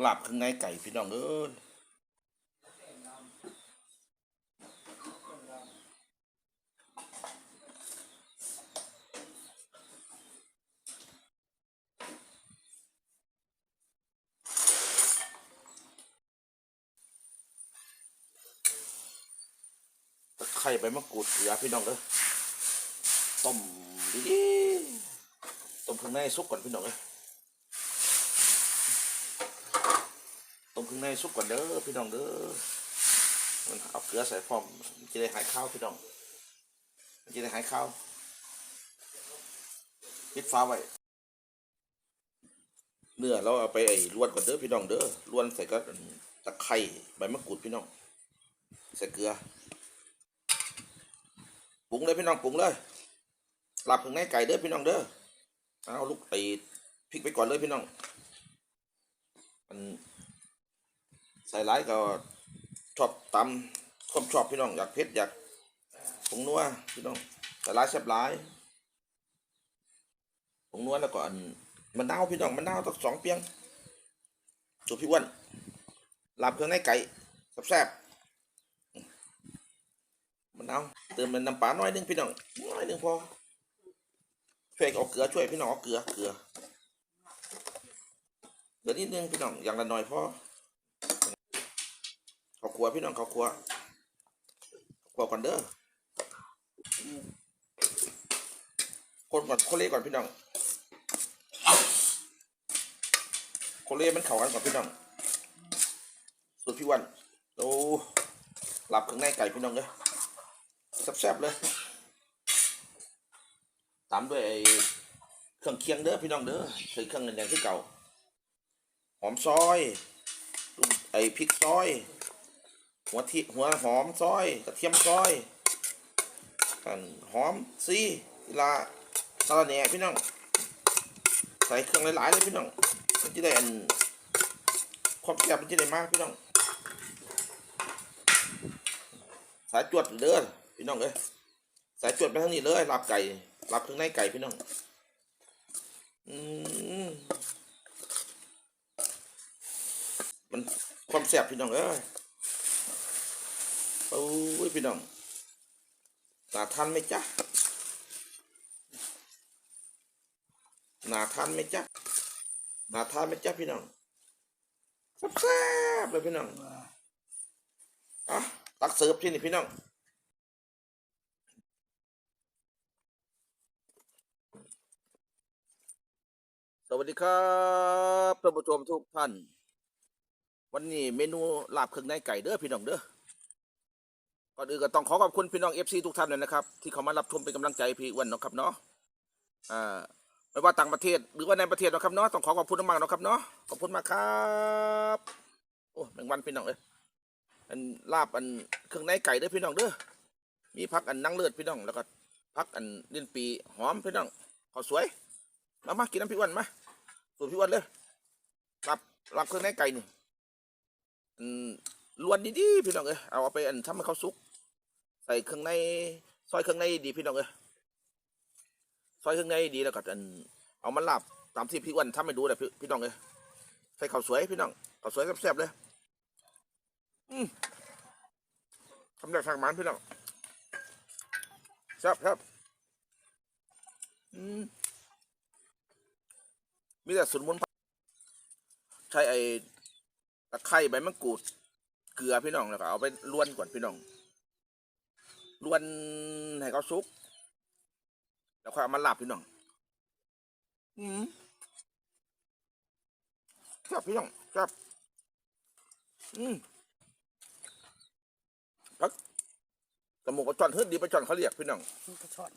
หลาบข้างไก่พี่น้องเอ้ยตะไคร้ใบมะกรูดเกลือพี่น้องเด้อต้มดีต้มข้างในสุกก่อนพี่น้องเอ้ ต้มเครื่องในสุกก่อนเด้อพี่น้องเด้อมันเอาเกลือใส่พร้อมจะได้หายข้าวพี่น้องจะได้หายข้าวปิดฟ้าไว้เนื้อเราเอาไปไอ้ลวนก่อนเด้อพี่น้องเด้อลวนใส่ก็ตะไคร้ใบมะกรูดพี่น้องใส่เกลือปรุงเลยพี่น้องปรุงเลยหลับถึงในไก่เด้อพี่น้องเด้อเอาลูกไอ้พริกไปก่อนเลยพี่น้องมัน ใส่ร้ายก็ชอบตำความชอบพี่น้องอยากเผ็ดอยากผงนัวพี่น้องใส่ร้ายแซ่บร้ายผงนัวแล้วก็อันมะนาพี่น้องมะนเน่าตักสองเปียงสูตรพี่อ้วนลาบเครื่องในไก่แซ่บมะนาเติมเป็นน้ำปลาน้อยหนึงพี่น้องน้อยหนึงพอช่วยเอาเกลือช่วยพี่น้องเอาเกลือเกลือเกลือนิดนึงพี่น้องอย่างละหน่อยพอ ขัวพี่น้องเขาวคั่วขัวก่อนเด้อคนก่อนคนเล่ก่อนพี่น้องคนเล่มันเข่ากันก่อนพี่น้องสูตรพี่วันโอ้หลับเครื่องในไก่พี่น้องเลยแซ่บๆเลยตามด้วยไอ้เครื่องเคียงเด้อพี่น้องเด้อใส่เครื่องเงินอย่างที่เก่าหอมซอยไอ้พริกซอย หัวที่หัวหอมซอยกระเทียมซอยหอมซีลาสาระแหน่พี่น้องใส่เครื่องหลายๆเลยพี่น้องมันจะได้อันความแซ่บมันจะได้มากพี่น้องสายจวดเด้อพี่น้องเอ้ยสายจวดไปทางนี้เลยลาบไก่ลาบเครื่องในไก่พี่น้องอืมมันความแซ่บพี่น้องเอ้ย โอ้ยพี่น้องหนาทันไหมจ๊ะหนาทันไหมจ๊ะหนาทันไหมจ๊ะพี่น้องแซ่บเลยพี่น้องอะตักเสิร์ฟที่นี่พี่น้องสวัสดีครับท่านผู้ชมทุกท่าน วันนี้เมนูลาบเครื่องในไก่เด้อพี่น้องเด้อ ก่อนอื่นก็ต้องขอขอบคุณพี่น้องเอฟซีทุกท่านเลยนะครับ ที่เขามารับชมเป็นกำลังใจพี่อ้วนเนาะครับเนาะอ่าไม่ว่าต่างประเทศหรือว่าในประเทศเนาะครับเนาะต้องขอขอบคุณมากๆเนาะครับเนาะขอบคุณมากครับโอ้แมงวันพี่น้องเอ้ยอันลาบอันเครื่องในไก่เด้อพี่น้องเด้อมีพักอันนั่งเลือดพี่น้องแล้วก็พักอันลิ้นปีหอมพี่น้องข้าสวยมามากินน้ำพี่อ้วนมาสูตรพี่อ้วนเลยลาบลาบเครื่องในไก่นี่อันล้วนดีๆพี่น้องเอ้ยเอาเอาไปอันทำให้เขาสุก ใส่เครื่องในซอยเครื่องในดีพี่น้องเอ้ยซอยเครื่องในดีแล้วก็อันเอามาลาบตามที่พี่อ้วันทำให้ดูเลยพี่พี่น้องเอ้ยใส่ข้าวสวยพี่น้องข้าวสวยแซ่บๆเลยอืมทำจากทางมันพี่น้องแซ่บครับอืมมีแต่สุนไพรใช้ไอ้ตะไคร้ใบมะกรูดเกลือพี่น้องแล้วก็เอาไปล้วนก่อนพี่น้อง ล้วนให้เขาสุก แล้วค่อยเอามาลาบพี่น้อง อืมครับพี่น้องครับอืมพักกระหมูกระจอนเฮ้ยดีประจอนเขาเรียกพี่น้องมันกระชอน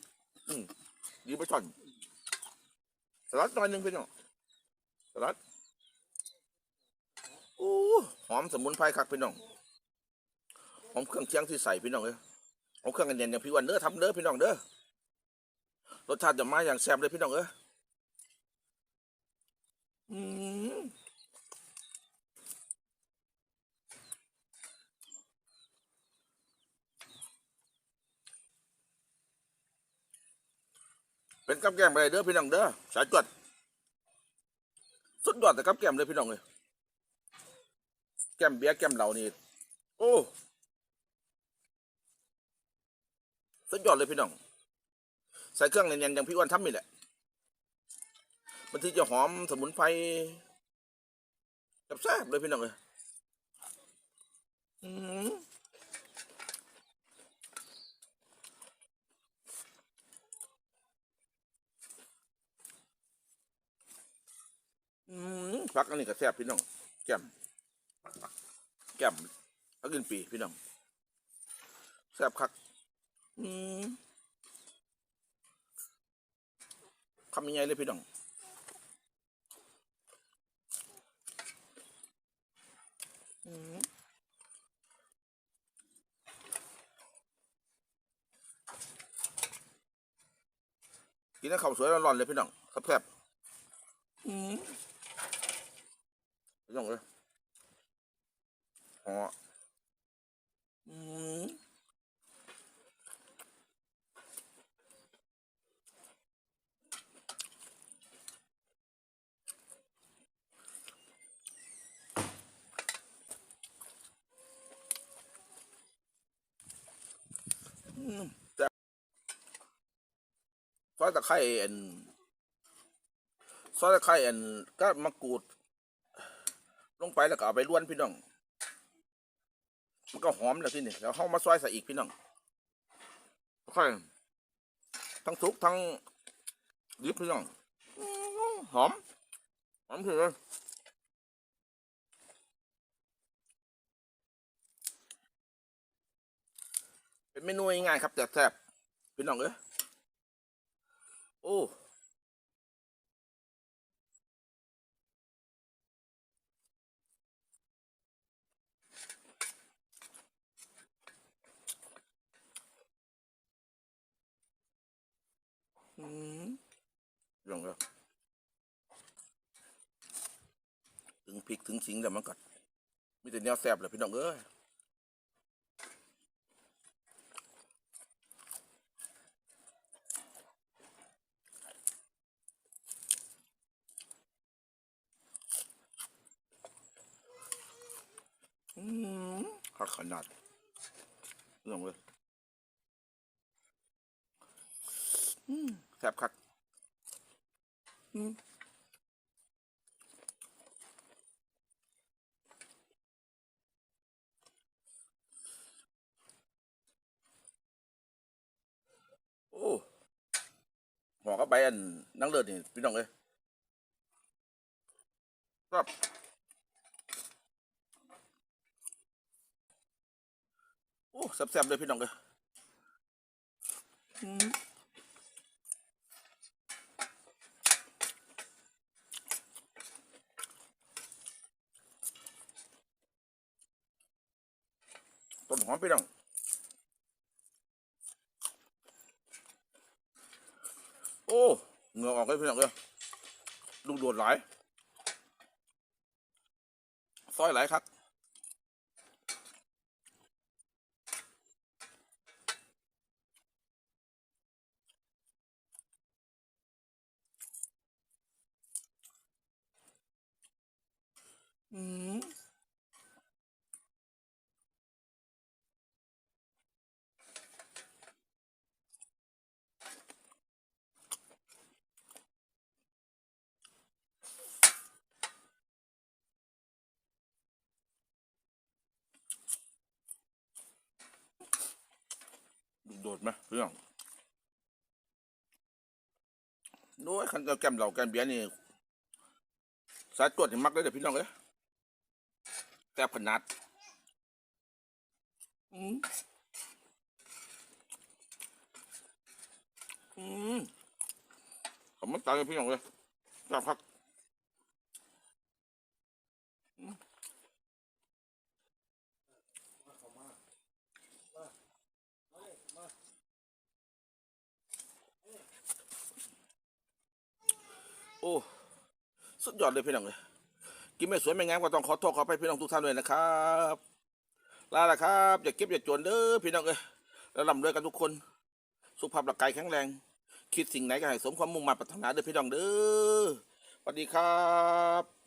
อืมดีประจอนสลัดหน่อยหนึงพี่น้องสลัดโอ้หอมสมุนไพรคักพี่น้องหอมเครื่องเคียงที่ใส่พี่น้องเอ้ย เอาเครื่องกันเย็นอย่างพี่วันเด้อทำเด้อพี่น้องเด้อรสชาติจะมาอย่างแซ่บเลยพี่น้องเอ้ยอืมเป็นกับแกมอะไรเด้อพี่น้องเด้อสายจวดสุดยอดแต่กับแกมเลยพี่น้องเลยแกมเบียร์แกมเหล่านี่โอ้ สุดยอดเลยพี่น้อง ใส่เครื่องเนียนๆอย่างพี่อ้วนทำนี่แหละ มันที่จะหอมสมุนไพรแซ่บเลยพี่น้องเลยอืมอืมพักอันนี้ก็แซ่บพี่น้องแก้มแก้มพักกินปีพี่น้องแซ่บคัก คำยังไงเลยพี่น้องอืมกินแล้วข้าวสวยร้อนๆเลยพี่น้องแซ่บๆอืมพี่น้องเลยอ๋ออื อยตะไคร้อันซอยตะไคร้อันก็มะกรูด ลงไปแล้วก็เอาไปล้วนพี่น้อง มันก็หอมแล้วที่นี่แล้วเข้ามาซอยใส่อีกพี่น้องค่อยทั้งสุกทั้งดิบพี่น้องหอมหอมถึงเลยเป็นเมนูง่ายๆครับแต่แซ่บพี่น้องเอ้ย โอ้อืมลองแล้วถึงพริกถึงสิงแล้วมันกัดมีแต่แนวแซ่บเลยพี่น้องเอ้ย หักขนาดลองเลยอืมแซ่บคักอืมโอ้หมอก็ไปอันนั่งเลือดนี่พี่น้องเอ้ยครับ โอ้แซ่บๆเลยพี่น้องเอ้ยต้นหอมพี่น้องโอ้เหงื่อออกเลยพี่น้องเลยลูกโดดหลายซอยหลายครับ อืมลูกโดดไหมเพี่องโน้ยคันเอาแก้มเหล่าแก้มเบียร์นี่สายตรวจนี่มักเลยเดี๋ยวพี่น้องเอ้ย แซ่บขนาดอืมอืมผมมันตายเลยพี่น้องเลยแซ่บครับอืมโอ้ สุดยอดเลยพี่น้องเลย กินไม่สวยไม่งามก็ต้องขอโทษขอไปพี่น้องทุกท่านด้วยนะครับลาละครับอย่าเก็บอย่าจนเด้อพี่น้องเอ้ยแล้วร่ำรวยกันทุกคน สุขภาพร่างกายแข็งแรง คิดสิ่งไหนก็ให้สมความมุ่งมั่นปรารถนาเด้อพี่น้องเด้อสวัสดีครับ